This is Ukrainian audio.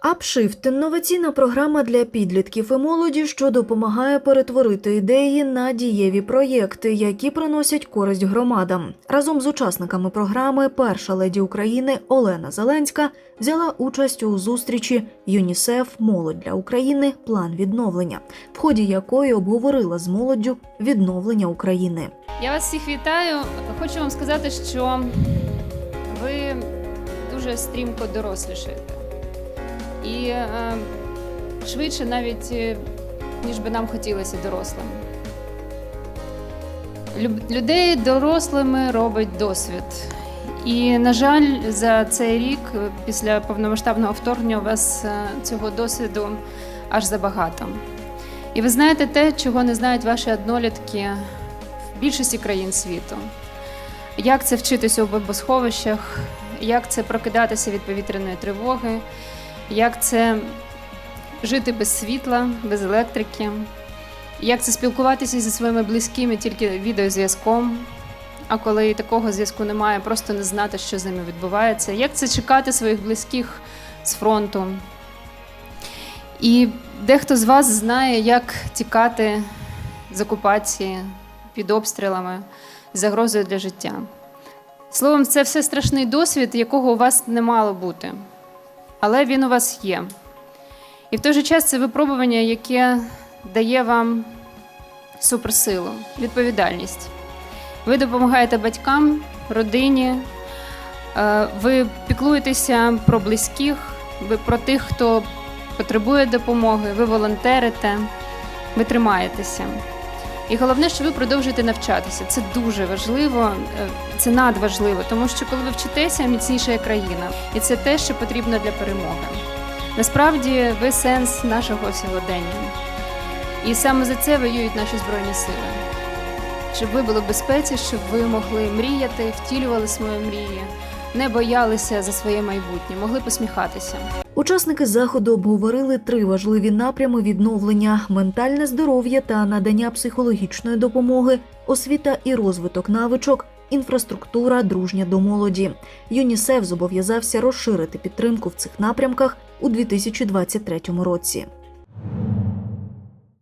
Апшифт інноваційна програма для підлітків і молоді, що допомагає перетворити ідеї на дієві проєкти, які приносять користь громадам. Разом з учасниками програми Перша леді України Олена Зеленська взяла участь у зустрічі ЮНІСЕФ Молодь для України план відновлення, в ході якої обговорила з молоддю відновлення України. Я вас всіх вітаю. Хочу вам сказати, що ви дуже стрімко дорослішаєте. І е, швидше навіть, е, ніж би нам хотілося дорослим. Людей дорослими робить досвід. І, на жаль, за цей рік, е, після повномасштабного вторгнення, у вас цього досвіду аж забагато. І ви знаєте те, чого не знають ваші однолітки в більшості країн світу. Як це вчитися у бомбосховищах, як це прокидатися від повітряної тривоги, як це жити без світла, без електрики, як це спілкуватися зі своїми близькими тільки відеозв'язком. А коли такого зв'язку немає, просто не знати, що з ними відбувається. Як це чекати своїх близьких з фронту? І дехто з вас знає, як тікати з окупації під обстрілами, загрозою для життя. Словом, це все страшний досвід, якого у вас не мало бути. Але він у вас є. І в той же час це випробування, яке дає вам суперсилу, відповідальність. Ви допомагаєте батькам, родині, е, ви піклуєтеся про близьких, ви про тих, хто потребує допомоги, ви волонтерите, ви тримаєтеся. І головне, що ви продовжуєте навчатися. Це дуже важливо, е, це надважливо, тому що коли ви вчитеся, міцніша є країна, і це те, що потрібно для перемоги. Насправді, ви сенс нашого сьогодення. І саме за це воюють наші збройні сили. Щоб ви були в безпеці, щоб ви могли мріяти, втілювали свої мрії, не боялися за своє майбутнє, могли посміхатися. Учасники заходу обговорили три важливі напрями відновлення: ментальне здоров'я та надання психологічної допомоги, освіта і розвиток навичок, інфраструктура дружня до молоді. ЮНІСЕФ зобов'язався розширити підтримку в цих напрямках у 2023 році.